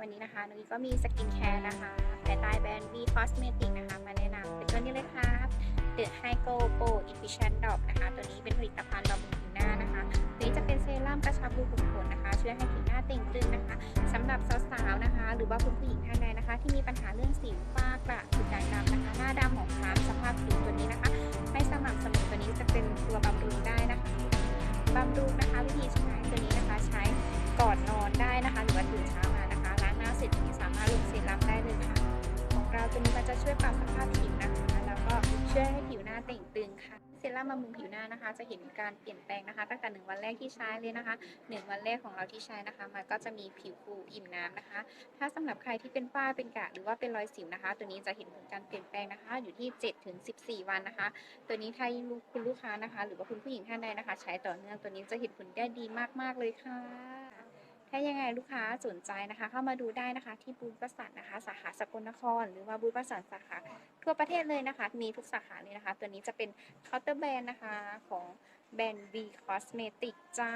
วันนี้นะคะนุ้ยก็มีสกินแคร์นะคะภายใต้แบรนด์ V Cosmetic นะคะ มาแนะนำเป็นตัวนี้เลยครับ The High Go Pro Efficient Drop นะคะ ตัวนี้เป็นผลิตภัณฑ์บำรุงผิวหน้านะคะนี้จะเป็นเซรั่มกระชับรูขุมขนนะคะ ช่วยให้ผิวหน้าเต่งตึงนะคะสำหรับสาวๆนะคะ หรือว่าคุณผู้หญิงท่านใดนะคะ ที่มีปัญหาเรื่องสิวฝ้ากระจุดด่างดำนะคะ หน้าดำหมองคล้ำสภาพผิวตัวนี้นะคะไม่สม่ำเสมอตัวนี้จะเป็นตัวบำรุงได้นะคะบำรุงนะคะ วิธีใช้ ช่วยปรับสภาพผิวนะคะ แล้วก็ช่วยให้ผิวหน้าเต่งตึงค่ะเซรั่มบำรุงผิวหน้านะคะ จะเห็นการเปลี่ยนแปลงนะคะ ตั้งแต่หนึ่งวันแรกที่ใช้เลยนะคะหนึ่งวันแรกของเราที่ใช้นะคะ มันก็จะมีผิวฟูอิ่มน้ำนะคะ ถ้าสำหรับใครที่เป็นฝ้าเป็นกระหรือว่าเป็นรอยสิวนะคะ ตัวนี้จะเห็นผลการเปลี่ยนแปลงนะคะ อยู่ที่7ถึง14วันนะคะ ตัวนี้ถ้าคุณลูกค้านะคะ หรือว่าคุณผู้หญิงท่านใดนะคะ ใช้ต่อเนื่องตัวนี้จะเห็นผลได้ดีมากๆเลยค่ะ ถ้ายังไงลูกค้าสนใจนะคะ เข้ามาดูได้นะคะ ที่บูธประสานนะคะ สาขาสกลนคร หรือว่าบูธประสานสาขาทั่วประเทศเลยนะคะ มีทุกสาขาเลยนะคะ ตัวนี้จะเป็นเคาน์เตอร์แบรนด์นะคะของแบรนด์ V Cosmetic จ้า